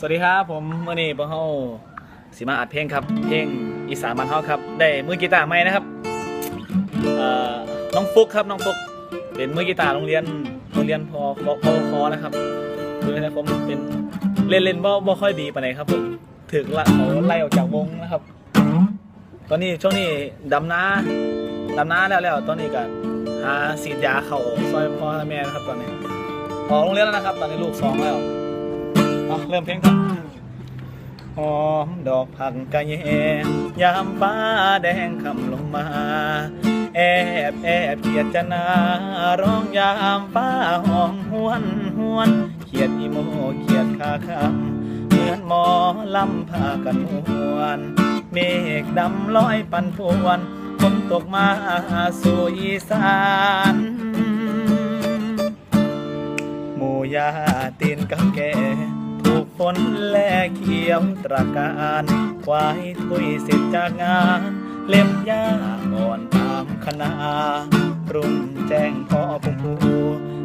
สวัสดีครับผมเมื่อนี้พวกเฮาสิมาอัดเพลงครับ เพลงอีสานบ้านเฮาครับได้มือกีตาร์ใหม่นะครับเอ่อน้องฟุกครับน้องฟุกเป็นมือกีตาร์โรงเรียนโรงเรียนพอพอพอพอนะครับคือนะผมเป็นเล่นเล่นบ่บ่ค่อยดีปานไหนครับผมถึงละเขาไล่ออกจากวงนะครับ ตอนนี้ช่วงนี้ดำน้าดำน้าแล้วแล้วตอนนี้ก็หาสีดยาเข่าซอยพ่อแม่นะครับตอนนี้ออกโรงเรียนแล้วนะครับ ตอนนี้ลูกสองแล้ว เอาเริ่มเพลงครับหอมดอกผักกะแยงยามฟ้าแดงคำลงมา แอบแอบเขียดจะนาร้องยามฟ้าหอมหวนหวนเขียดอีโมเขียดคาคำเหมือนหมอลำพากันมวนเมฆดำลอยปันพวนฝนตกมาสู่อีสานหมู่ยาตีนกับแก ถูกฝนแลเขียวตระการควายทุยเสร็จจากงาน เล็มหญ้าอ่อนตามคณารุ่งแจ้งพ่อผู้ผู้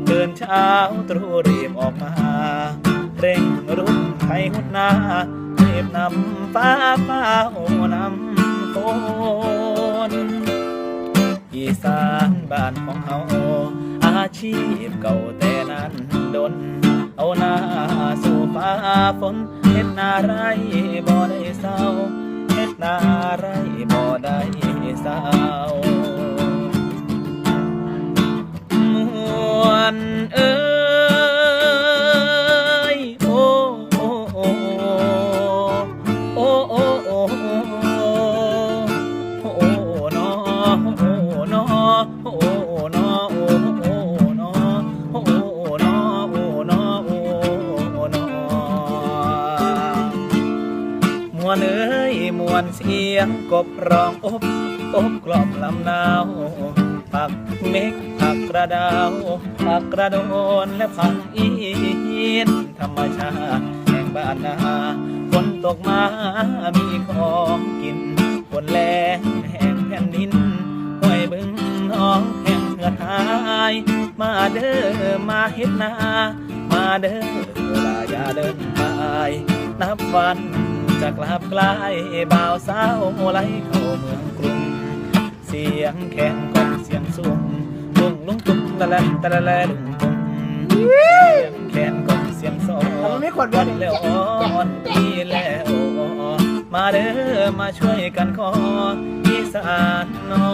เดินเช้าตรู่รีบออกมา เร่งรุ่งไทหุดนาเรียบนำฟ้าฟ้าโอนำโคนอีสานบ้านของเฮาอาชีพเก่าแต่นั้นดนเอาหน้า ฟ้าฝนเฮ็ดนาไรบ่ได้เศร้าเฮ็ดนาไรบ่ได้เศร้ามวนเอ้ยโอ้โอ้โอ้โอ้โอ้โอ้โอ้นอโอ้นอโอ้ วนเสียงกบร้องอบอบกล่อมลำนาวปักเมฆปักกระดาวปักกระโดนและพังอีนธรรมชาติแห่งบ้านนาฝนตกมามีของกินฝนแรงแห่งแผ่นดินห้วยบึงน้องแห่งเหือดหาย มาเด้อมาเฮ็ดนา มาเด้อลาอย่าเดินไปนับวัน จะกลับกลายบ่าวสาวไหลเข้าเมืองกรุง เสียงแคนกองเสียงสูงลุงลุงตุ้มตะลตะละลลุงตุ้มเสียงแคนกองเสียงซอมันไม่ขวดเบียร์แล้วอ่อนดีแล้วมาเด้อมาช่วยกันขออีสานนอ